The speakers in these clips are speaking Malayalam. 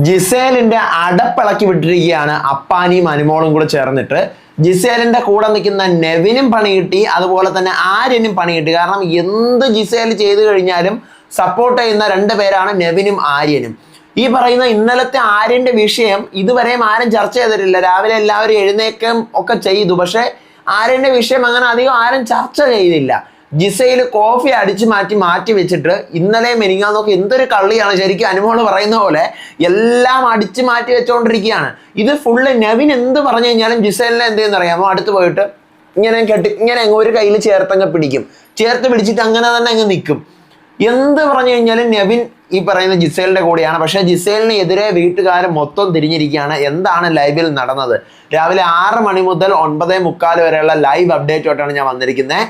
ജിസേലിന്റെ അടപ്പിളക്കി വിട്ടിരിക്കുകയാണ് അപ്പാനിയും അനുമോളും കൂടെ ചേർന്നിട്ട്. ജിസേലിന്റെ കൂടെ നിൽക്കുന്ന നെവിനും പണി കിട്ടി അതുപോലെ തന്നെ ആര്യനും പണി കിട്ടി. കാരണം എന്ത് ജിസേൽ ചെയ്തു കഴിഞ്ഞാലും സപ്പോർട്ട് ചെയ്യുന്ന രണ്ട് പേരാണ് നെവിനും ആര്യനും. ഈ പറയുന്ന ഇന്നലത്തെ ആര്യന്റെ വിഷയം ഇതുവരെയും ആരും ചർച്ച ചെയ്തിട്ടില്ല. രാവിലെ എല്ലാവരും എഴുന്നേക്കം ഒക്കെ ചെയ്തു. പക്ഷെ ആര്യന്റെ വിഷയം അങ്ങനെ അധികം ആരും ചർച്ച ചെയ്തില്ല. ജിസയിൽ കോഫി അടിച്ചു മാറ്റി മാറ്റി വെച്ചിട്ട് ഇന്നലെ മെനിങ്ങാന്നൊക്കെ എന്തൊരു കള്ളിയാണ് ശരിക്കും അനുമോൾ പറയുന്ന പോലെ എല്ലാം അടിച്ചു മാറ്റി വെച്ചുകൊണ്ടിരിക്കുകയാണ് ഇത് ഫുള്ള് നവിൻ എന്ത് പറഞ്ഞു കഴിഞ്ഞാലും ജിസേലിനെ എന്ത് ചെയ്യുന്ന അറിയാമോ അടുത്ത് പോയിട്ട് ഇങ്ങനെ കെട്ടി ഇങ്ങനെ ഒരു കയ്യിൽ ചേർത്തങ്ങ് പിടിക്കും. ചേർത്ത് പിടിച്ചിട്ട് അങ്ങനെ തന്നെ അങ്ങ് നിൽക്കും എന്ത് പറഞ്ഞു കഴിഞ്ഞാലും നവിൻ ഈ പറയുന്ന ജിസേലിന്റെ കൂടെയാണ്. പക്ഷെ ജിസേലിന് എതിരെ വീട്ടുകാർ മൊത്തം തിരിഞ്ഞിരിക്കുകയാണ്. എന്താണ് ലൈവിൽ നടന്നത്? രാവിലെ ആറ് മണി മുതൽ ഒൻപതേ മുക്കാൽ വരെയുള്ള ലൈവ് അപ്ഡേറ്റുമായിട്ടാണ് ഞാൻ വന്നിരിക്കുന്നത്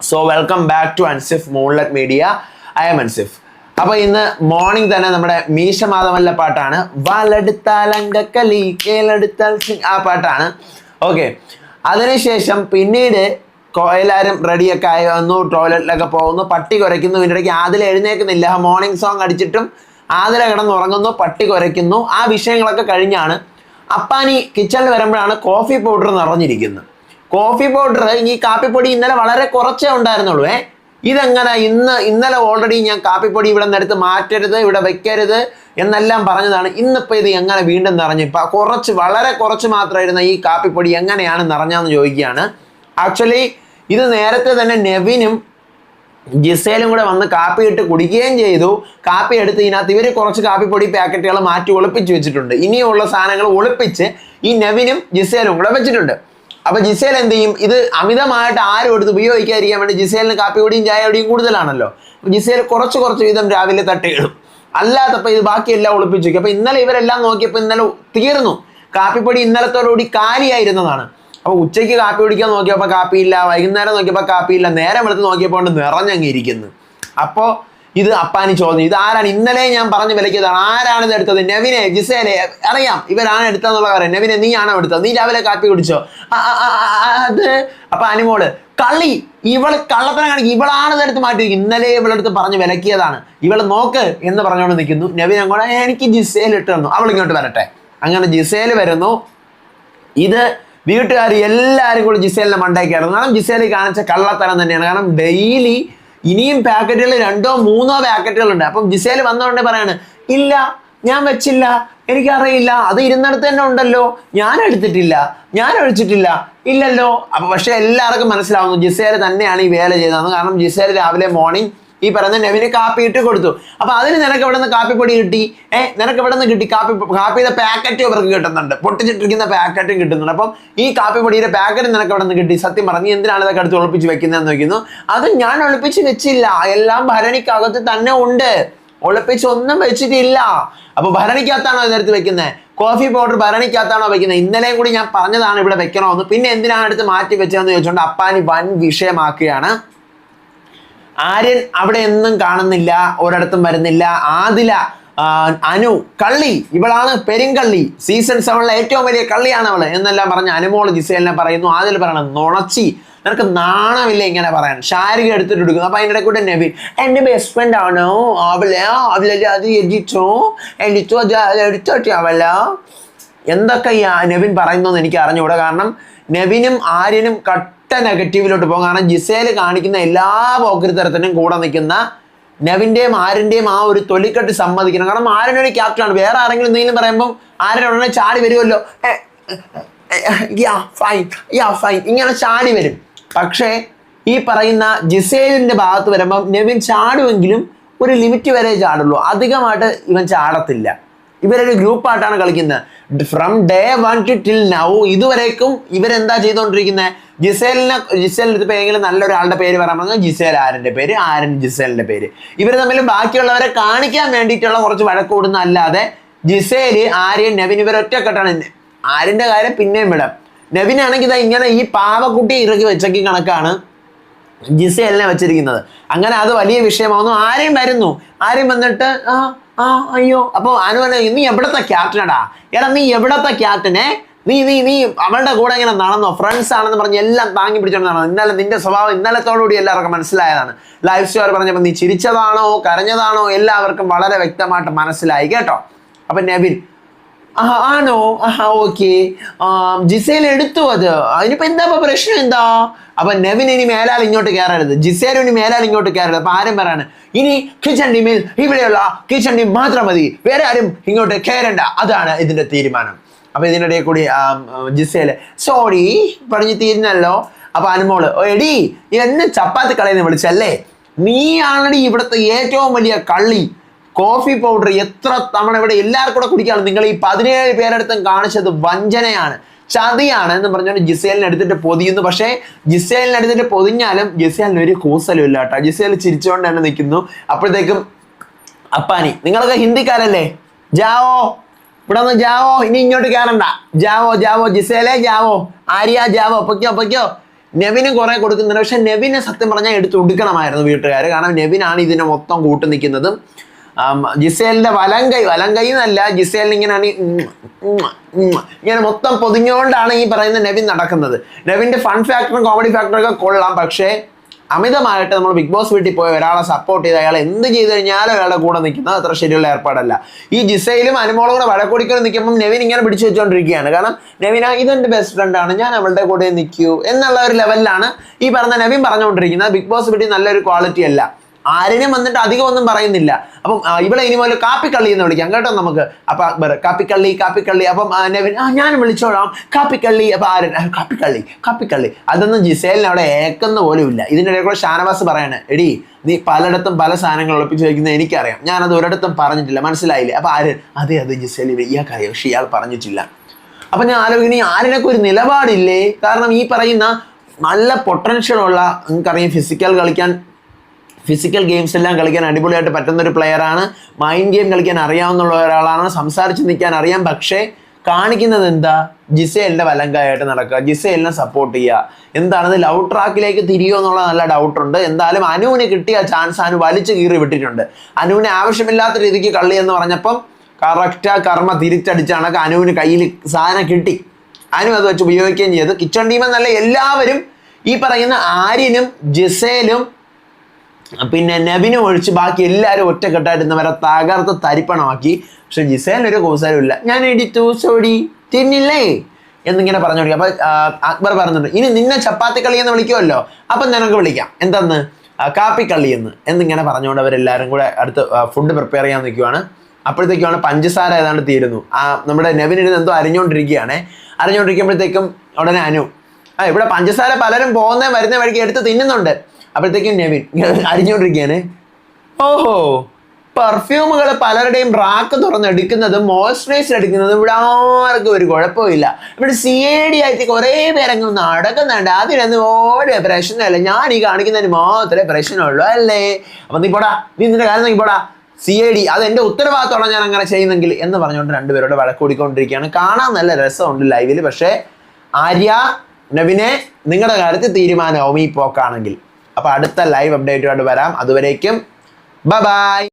so welcome back to Ansif moonlight media I am Ansif അപ്പൊ ഇന്ന് മോർണിംഗ് തന്നെ നമ്മുടെ മീശ മാധവല്ല പാട്ടാണ്. വലടുത്താലി കേലെടുത്താൽ സിംഗ് ആ പാട്ടാണ്. ഓക്കെ അതിനുശേഷം പിന്നീട് എല്ലാവരും റെഡിയൊക്കെ ആയി വന്നു ടോയ്ലറ്റിലൊക്കെ പോകുന്നു പട്ടി കുരയ്ക്കുന്നു. ഇതിന്റെ ഇടയ്ക്ക് ആദ്യം എഴുന്നേക്കുന്നില്ല. മോർണിംഗ് സോങ് അടിച്ചിട്ടും ആദില കിടന്നുറങ്ങുന്നു പട്ടി കുരയ്ക്കുന്നു. ആ വിഷയങ്ങളൊക്കെ കഴിഞ്ഞാണ് അപ്പാനി കിച്ചണിൽ വരുമ്പോഴാണ് കോഫി പൗഡർ നിറഞ്ഞിരിക്കുന്നത്. കോഫി പൗഡർ ഈ കാപ്പിപ്പൊടി ഇന്നലെ വളരെ കുറച്ചേ ഉണ്ടായിരുന്നുള്ളൂ ഏ? ഇതെങ്ങനെ ഇന്ന് ഇന്നലെ ഓൾറെഡി ഞാൻ കാപ്പിപ്പൊടി ഇവിടെ നിന്നെടുത്ത് മാറ്റരുത് ഇവിടെ വെക്കരുത് എന്നെല്ലാം പറഞ്ഞതാണ്. ഇന്നിപ്പോൾ ഇത് എങ്ങനെ വീണ്ടും നിറഞ്ഞു? ഇപ്പം കുറച്ച് വളരെ കുറച്ച് മാത്രമായിരുന്ന ഈ കാപ്പിപ്പൊടി എങ്ങനെയാണ് നിറഞ്ഞതെന്ന് ചോദിക്കുകയാണ്. ആക്ച്വലി ഇത് നേരത്തെ തന്നെ നെവിനും ജിസേലും കൂടെ വന്ന് കാപ്പി ഇട്ട് കുടിക്കുകയും ചെയ്തു. കാപ്പി എടുത്ത് ഇതിനകത്ത് ഇവർ കുറച്ച് കാപ്പിപ്പൊടി പാക്കറ്റുകൾ മാറ്റി ഒളിപ്പിച്ച് വെച്ചിട്ടുണ്ട്. ഇനിയുള്ള സാധനങ്ങൾ ഒളിപ്പിച്ച് ഈ നെവിനും ജിസേലും കൂടെ വെച്ചിട്ടുണ്ട്. അപ്പൊ ജിസേൽ എന്ത് ചെയ്യും? ഇത് അമിതമായിട്ട് ആരും എടുത്ത് ഉപയോഗിക്കാതിരിക്കാൻ വേണ്ടി ജിസേലിന് കാപ്പിപ്പൊടിയും ചായപ്പൊടിയും കൂടുതലാണല്ലോ. ജിസേൽ കുറച്ച് കുറച്ച് വീതം രാവിലെ തട്ടിയിടും. അല്ലാത്തപ്പോൾ ഇത് ബാക്കിയെല്ലാം ഒളിപ്പിച്ചു വെക്കും. അപ്പൊ ഇന്നലെ ഇവരെല്ലാം നോക്കിയപ്പോൾ ഇന്നലെ തീർന്നു. കാപ്പിപ്പൊടി ഇന്നലത്തോടുകൂടി കാലിയായിരുന്നതാണ്. അപ്പൊ ഉച്ചയ്ക്ക് കാപ്പി കുടിക്കാൻ നോക്കിയപ്പോൾ കാപ്പിയില്ല വൈകുന്നേരം നോക്കിയപ്പോൾ കാപ്പിയില്ല നേരം എടുത്ത് നോക്കിയപ്പോൾ കൊണ്ട് നിറഞ്ഞങ്ങ് ഇരിക്കുന്നു. അപ്പോ ഇത് അപ്പാനി ചോദ്യം. ഇത് ആരാണ്? ഇന്നലെ ഞാൻ പറഞ്ഞു വിലക്കിയതാണ്. ആരാണ് ഇത് എടുത്തത്? നെവിനെ ജിസേലെ അറിയാം. ഇവരാണ് എടുത്തതെന്നുള്ള കാര്യം. നെവിനെ നീയാണോ എടുത്തത്? നീ രാവിലെ കാപ്പി കുടിച്ചോ? അത്. അപ്പൊ അനുമോൾ കളി ഇവൾ കള്ളത്തനെ കാണിക്കും. ഇവളാണ് ഇതെടുത്ത് മാറ്റി വെക്കും. ഇന്നലെ ഇവളെടുത്ത് പറഞ്ഞ് വിലക്കിയതാണ്. ഇവൾ നോക്ക് എന്ന് പറഞ്ഞുകൊണ്ട് നിൽക്കുന്നു. നവീൻ അങ്ങോട്ട് എനിക്ക് ജിസേൽ ഇട്ട് തന്നു. അവൾ ഇങ്ങോട്ട് വരട്ടെ. അങ്ങനെ ജിസേൽ വരുന്നു. ഇത് വീട്ടുകാർ എല്ലാവരും കൂടി ജിസേലിനെ മണ്ടേക്കായിരുന്നു കാരണം ജിസേലി കാണിച്ച കള്ളത്തരം തന്നെയാണ്. കാരണം ഡെയിലി ഇനിയും പാക്കറ്റുകൾ രണ്ടോ മൂന്നോ പാക്കറ്റുകളുണ്ട് അപ്പം ജിസേൽ വന്നോണ്ടേ പറയാണ് ഇല്ല ഞാൻ വെച്ചില്ല. എനിക്കറിയില്ല. അത് ഇരുന്നിടത്ത് തന്നെ ഉണ്ടല്ലോ. ഞാൻ എടുത്തിട്ടില്ല. ഞാൻ ഒഴിച്ചിട്ടില്ല. ഇല്ലല്ലോ. അപ്പൊ പക്ഷെ എല്ലാവർക്കും മനസ്സിലാവുന്നു ജിസേൽ തന്നെയാണ് ഈ വേല ചെയ്തത്. കാരണം ജിസേൽ രാവിലെ മോർണിംഗ് ഈ പറയുന്ന നെവിന് കാപ്പി ഇട്ട് കൊടുത്തു. അപ്പൊ അതിന് നിനക്ക് എവിടെ നിന്ന് കാപ്പിപ്പൊടി കിട്ടി? ഏ നിനക്ക് എവിടെ നിന്ന് കിട്ടി കാപ്പി കാപ്പിയുടെ പാക്കറ്റ് ഇവർക്ക് കിട്ടുന്നുണ്ട്. പൊട്ടിച്ചിട്ടിരിക്കുന്ന പാക്കറ്റും കിട്ടുന്നുണ്ട്. അപ്പം ഈ കാപ്പിപ്പൊടിയുടെ പാക്കറ്റ് നിനക്ക് എവിടെ നിന്ന് കിട്ടി? സത്യം പറഞ്ഞു എന്തിനാണ് ഇതൊക്കെ അടുത്ത് ഒളിപ്പിച്ച് വെക്കുന്നതെന്ന് നോക്കുന്നു അത് ഞാൻ ഒളിപ്പിച്ച് വെച്ചില്ല. എല്ലാം ഭരണിക്കകത്ത് തന്നെ ഉണ്ട്. ഒളിപ്പിച്ച് ഒന്നും വെച്ചിട്ടില്ല. അപ്പൊ ഭരണിക്കകത്താണോ ഇതെടുത്ത് വെക്കുന്നത്? കോഫി പൗഡർ ഭരണിക്കകത്താണോ വെക്കുന്നത്? ഇന്നലെയും കൂടി ഞാൻ പറഞ്ഞതാണ് ഇവിടെ വെക്കണമെന്ന് പിന്നെ എന്തിനാണ് അടുത്ത് മാറ്റി വെച്ചതെന്ന് ചോദിച്ചുകൊണ്ട് അപ്പാനി വൻ വിഷയമാക്കുകയാണ്. ആര്യൻ അവിടെ ഒന്നും കാണുന്നില്ല ഒരിടത്തും വരുന്നില്ല. ആദില അനു കള്ളി ഇവളാണ് പെരുങ്കള്ളി. സീസൺ സെവനിലെ ഏറ്റവും വലിയ കള്ളിയാണ് അവൾ എന്നെല്ലാം പറഞ്ഞ് അനുമോൾ ജിസേലിനെ പറയുന്നു. ആദിൽ പറയണം നുണച്ചി. നിനക്ക് നാണമില്ല ഇങ്ങനെ പറയാൻ. ഷാരിക എടുത്തിട്ട് എടുക്കുന്നു. അപ്പൊ അതിന്റെ കൂടെ നബി എന്റെ ബെസ്റ്റ് ഫ്രണ്ട് ആണോ അവളെ? അവളല്ലേ അത് എഡിറ്റോ എഡിറ്റോ അത് എടുത്തോട്ടെ അവളോ? എന്തൊക്കെ ഈ ആ പറയുന്നു എന്ന് എനിക്ക് അറിഞ്ഞുകൂടാ കാരണം നെവിനും ആര്യനും കട്ട നെഗറ്റീവിലോട്ട് പോകും. കാരണം ജിസേൽ കാണിക്കുന്ന എല്ലാ പോക്കരുത്തരത്തിനും കൂടെ നിൽക്കുന്ന നെവിന്റെയും ആരിന്റെയും ആ ഒരു തൊലിക്കെട്ട് സമ്മതിക്കണം. കാരണം ആര്യനൊരു ക്യാപ്റ്റനാണ് വേറെ ആരെങ്കിലും എന്തെങ്കിലും പറയുമ്പോൾ ഉടനെ ചാടി വരുമല്ലോ. ഇങ്ങനെ ചാടി വരും. പക്ഷേ ഈ പറയുന്ന ജിസേലിന്റെ ഭാഗത്ത് വരുമ്പം നെവിൻ ചാടുമെങ്കിലും ഒരു ലിമിറ്റ് വരെ ചാടുള്ളൂ. അധികമായിട്ട് ഇവൻ ചാടത്തില്ല. ഇവരൊരു ഗ്രൂപ്പായിട്ടാണ് കളിക്കുന്നത്. From day one to till now ഇതുവരേക്കും ഇവരെന്താ ചെയ്തുകൊണ്ടിരിക്കുന്നത് ജിസേലിനെ ജിസേലിന് ഇപ്പോൾ ഏതെങ്കിലും നല്ലൊരാളുടെ പേര് പറഞ്ഞാൽ ജിസേൽ ആരന്റെ പേര് ആരൻ ജിസേലിന്റെ പേര്. ഇവർ തമ്മിൽ ബാക്കിയുള്ളവരെ കാണിക്കാൻ വേണ്ടിയിട്ടുള്ള കുറച്ച് വഴക്കൂടുന്ന അല്ലാതെ ജിസേൽ ആര്യൻ നെവിൻ ഇവർ ഒറ്റക്കെട്ടാണ് ആര്യന്റെ കാര്യം പിന്നെയും വിടാം. നെവിനാണെങ്കിൽ ഇതാ ഇങ്ങനെ ഈ പാവക്കുട്ടി ഇറക്കി വെച്ചക്കി കണക്കാണ്. ജിസേലിനെ വെച്ചിരിക്കുന്നത്. അങ്ങനെ അത് വലിയ വിഷയമാവുന്നു. ആരെയും വരുന്നു. ആരെയും വന്നിട്ട് ആ ആ അയ്യോ. അപ്പോൾ അനു പറഞ്ഞു, നീ എവിടത്തെ ക്യാപ്റ്റനടാ എടാ? നീ എവിടത്തെ ക്യാപ്റ്റനെ നീ നീ നീ അവളുടെ കൂടെ ഇങ്ങനെ നടന്നോ? ഫ്രണ്ട്സ് ആണെന്ന് പറഞ്ഞ് എല്ലാം താങ്ങി പിടിച്ചോണ്ട് നടന്നു? ഇന്നലെ നിന്റെ സ്വഭാവം ഇന്നലത്തോടുകൂടി എല്ലാവർക്കും മനസ്സിലായതാണ്. ലൈഫ് സ്റ്റോർ പറഞ്ഞപ്പോൾ നീ ചിരിച്ചതാണോ? കരഞ്ഞതാണോ? എല്ലാവർക്കും വളരെ വ്യക്തമായിട്ട് മനസ്സിലായി കേട്ടോ. അപ്പൊ നെവിൻ ആ ആണോ? ആഹാ ഓക്കെ. ജിസേൽ എടുത്തു അത്. അതിനിപ്പോ എന്താ പ്രശ്നം? എന്താ? അപ്പൊ നെവിൻ ഇനി മേലാൽ ഇങ്ങോട്ട് കയറരുത്. ജിസേലും ഇനി മേലാൽ ഇങ്ങോട്ട് കയറരുത്. അപ്പൊ ആരും പറയാണ് ഇനി കിച്ചൺ ടീമിൽ ഇവിടെയുള്ള കിച്ചൺ ടീം മാത്രം മതി. വേറെ ആരും ഇങ്ങോട്ട് കയറണ്ട. അതാണ് ഇതിന്റെ തീരുമാനം. അപ്പൊ ഇതിനിടയിൽ കൂടി ജിസേൽ സോറി പറഞ്ഞു തീരുന്നല്ലോ. അപ്പൊ അനുമോൾ "ഓ, എടി എന്നെ ചപ്പാത്തി കളയെന്ന് വിളിച്ചല്ലേ? നീ നീയാണടി ഇവിടുത്തെ ഏറ്റവും വലിയ കള്ളി. കോഫി പൗഡർ എത്ര തവണ ഇവിടെ എല്ലാവർക്കും കൂടെ കുടിക്കുകയാണ് നിങ്ങൾ ഈ പതിനേഴ് പേരെടുത്തും കാണിച്ചത് വഞ്ചനയാണ്. ചതിയാണ് എന്ന് പറഞ്ഞുകൊണ്ട് ജിസേലിനെ എടുത്തിട്ട് പൊതിയുന്നു. പക്ഷേ ജിസേലിനെ എടുത്തിട്ട് പൊതിഞ്ഞാലും ജിസേലിന് ഒരു കൂസലും ഇല്ല കേട്ടോ. ജിസേൽ ചിരിച്ചുകൊണ്ട് തന്നെ നിൽക്കുന്നു. അപ്പോഴത്തേക്കും അപ്പാനി നിങ്ങളൊക്കെ ഹിന്ദിക്കാരല്ലേ? ജാവോ ഇവിടെ ഒന്ന് ജാവോ ഇനി ഇങ്ങോട്ട് കയറണ്ട. ജാവോ ജാവോ ജിസേലെ ജാവോ ആര്യ ജാവോ പൊയ്ക്കോ പൊയ്ക്കോ. നെവിന് കുറെ കൊടുക്കുന്നുണ്ട്. പക്ഷെ നെവിനെ സത്യം പറഞ്ഞാൽ എടുത്തു കൊടുക്കണമായിരുന്നു വീട്ടുകാർ കാരണം നെവിനാണ് ഇതിനെ മൊത്തം കൂട്ടു നിൽക്കുന്നതും. ആം, കൈ വലം കൈ എന്നല്ല ജിസേലിന് ഉം, ഇങ്ങനെ മൊത്തം പൊതിഞ്ഞുകൊണ്ടാണ് ഈ പറയുന്ന നെവിൻ നടക്കുന്നത്. നെവിന്റെ ഫൺ ഫാക്ടറും കോമഡി ഫാക്ടറും ഒക്കെ കൊള്ളാം പക്ഷേ അമിതമായിട്ട് നമ്മൾ ബിഗ് ബോസ് വീട്ടിൽ പോയി ഒരാളെ സപ്പോർട്ട് ചെയ്ത് അയാൾ എന്ത് ചെയ്ത് കഴിഞ്ഞാലും അയാളുടെ കൂടെ നിൽക്കുന്നത് അത്ര ശരിയുള്ള ഏർപ്പാടല്ല. ഈ ജിസയിലും അനുമോളും കൂടെ വഴക്കൊടിക്കലും നിൽക്കുമ്പോൾ നെവിൻ ഇങ്ങനെ പിടിച്ചു വെച്ചുകൊണ്ടിരിക്കുകയാണ് കാരണം നെവിന ഇതെന്റെ ബെസ്റ്റ് ഫ്രണ്ടാണ് ഞാൻ അവളുടെ കൂടെ നിൽക്കൂ എന്നുള്ള ഒരു ലെവലിലാണ് ഈ പറഞ്ഞ നെവിൻ പറഞ്ഞുകൊണ്ടിരിക്കുന്നത്. ബിഗ് ബോസ് വീട്ടിൽ നല്ലൊരു ക്വാളിറ്റി അല്ല. ആരിനും വന്നിട്ട് അധികം ഒന്നും പറയുന്നില്ല. അപ്പം ഇവിടെ ഇനി മുതൽ കാപ്പിക്കള്ളി എന്ന് വിളിക്കാം കേട്ടോ നമുക്ക്. അപ്പൊ അക്ബർ കാപ്പിക്കള്ളി കാപ്പിക്കള്ളി. അപ്പം നെവിൻ ആ ഞാൻ വിളിച്ചോളാം. കാപ്പിക്കള്ളി അപ്പൊ ആരൻ "ആ, കാപ്പിക്കള്ളി കാപ്പിക്കള്ളി. അതൊന്നും ജിസേലിന് അവിടെ ഏക്കുന്ന പോലും ഇല്ല. ഇതിനിടയിൽ കൂടെ ഷാനവാസ് പറയാണ് എടി നീ പലയിടത്തും പല സാധനങ്ങൾ ഒളിപ്പിച്ച് വയ്ക്കുന്നത് എനിക്കറിയാം. ഞാനത് ഒരിടത്തും പറഞ്ഞിട്ടില്ല. മനസ്സിലായില്ലേ? അപ്പൊ ആരൻ അതെ അതെ ജിസേലി ഇയാൾക്കറിയാം പക്ഷെ ഇയാൾ പറഞ്ഞിട്ടില്ല. അപ്പൊ ഞാൻ ആലോചിക്കുന്ന ഈ ആരനൊക്കെ ഒരു നിലപാടില്ലേ? കാരണം ഈ പറയുന്ന നല്ല പൊട്ടൻഷ്യൽ ഉള്ള നിങ്ങൾക്കറിയാം ഫിസിക്കൽ കളിക്കാൻ ഫിസിക്കൽ ഗെയിംസ് എല്ലാം കളിക്കാൻ അടിപൊളിയായിട്ട് പറ്റുന്ന ഒരു പ്ലെയറാണ് മൈൻഡ് ഗെയിം കളിക്കാൻ അറിയാവുന്ന ഒരാളാണ്. സംസാരിച്ച് നിൽക്കാൻ അറിയാം. പക്ഷേ കാണിക്കുന്നത് എന്താ? ജിസേലിന്റെ വലങ്കായിട്ട് നടക്കുക. ജിസേലിനെ സപ്പോർട്ട് ചെയ്യുക. എന്താണത് ലവ് ട്രാക്കിലേക്ക് തിരിയോ എന്നുള്ള നല്ല ഡൗട്ടുണ്ട് എന്തായാലും അനുവിന് കിട്ടിയ ചാൻസ് അനു വലിച്ചു കീറി വിട്ടിട്ടുണ്ട്. അനുവിന് ആവശ്യമില്ലാത്ത രീതിക്ക് കള്ളി എന്ന് പറഞ്ഞപ്പം കറക്റ്റ് കർമ്മ തിരിച്ചടിച്ചാണ് അനുവിന് കയ്യിൽ സാധനം കിട്ടി. അനു അത് വെച്ച് ഉപയോഗിക്കുകയും ചെയ്തു. കിച്ചൺ ടീം എന്നല്ല എല്ലാവരും ഈ പറയുന്ന ആര്യനും ജിസേലും പിന്നെ നബിനെ ഒഴിച്ച് ബാക്കി എല്ലാവരും ഒറ്റക്കെട്ടായിട്ട് ഇന്നവരെ തകർത്ത് തരിപ്പണമാക്കി. പക്ഷെ ജിസേലിന് ഒരു കോസാരും ഇല്ല ഞാൻ എടിത്തു സോടി തിന്നില്ലേ? എന്നിങ്ങനെ പറഞ്ഞു കൊടുക്കുക അപ്പൊ അക്ബർ പറഞ്ഞിട്ടുണ്ട് ഇനി നിന്നെ ചപ്പാത്തി കളി എന്ന് വിളിക്കുമല്ലോ? അപ്പൊ നിനക്ക് വിളിക്കാം. എന്തെന്ന്? കാപ്പി കാപ്പിക്കള്ളി എന്ന്. എന്നിങ്ങനെ പറഞ്ഞുകൊണ്ട് അവരെല്ലാവരും കൂടെ അടുത്ത് ഫുഡ് പ്രിപ്പയർ ചെയ്യാൻ നിൽക്കുവാണ്. അപ്പോഴത്തേക്കുമാണ് പഞ്ചസാര ഏതാണ്ട് തീരുന്നു. ആ നമ്മുടെ നവിനിരുന്ന് എന്തോ അരിഞ്ഞുകൊണ്ടിരിക്കുകയാണ് അരിഞ്ഞുകൊണ്ടിരിക്കുമ്പോഴത്തേക്കും ഉടനെ അനു ആ ഇവിടെ പഞ്ചസാര പലരും പോകുന്ന വരുന്ന വഴിക്ക് എടുത്ത് തിന്നുന്നുണ്ട്. അപ്പോഴത്തേക്കും നെവിൻ അരിഞ്ഞുകൊണ്ടിരിക്കുകയാണ്. ഓഹോ പെർഫ്യൂമുകൾ പലരുടെയും റാക്ക് തുറന്നെടുക്കുന്നതും മോയ്സ്ചറൈസർ എടുക്കുന്നതും ഇവിടെ ആർക്കും ഒരു കുഴപ്പമില്ല. ഇവിടെ സി എ ഡി ആയിട്ട് കുറേ പേരങ്ങ് നടക്കുന്നുണ്ട്. അതിനൊന്നും ഒരു പ്രശ്നമല്ല ഞാൻ ഈ കാണിക്കുന്നതിന് മാത്രമേ പ്രശ്നമുള്ളൂ അല്ലേ? അപ്പൊ നീ പോടാ. നീ നിന്റെ കാര്യം നീ പോടാ. സി ഐ ഡി അത് എന്റെ ഉത്തരവാദിത്തമാണ് ഞാൻ അങ്ങനെ ചെയ്യുന്നെങ്കിൽ എന്ന് പറഞ്ഞുകൊണ്ട് രണ്ടുപേരോട് വഴക്കൂടിക്കൊണ്ടിരിക്കുകയാണ് കാണാൻ നല്ല രസമുണ്ട് ലൈവിൽ പക്ഷേ ആര്യ നവിനെ നിങ്ങളുടെ കാര്യത്തിൽ തീരുമാനമാവും ഈ പോക്കാണെങ്കിൽ. അപ്പൊ അടുത്ത ലൈവ് അപ്ഡേറ്റുമായിട്ട് വരാം. അതുവരേക്കും ബ ബായ്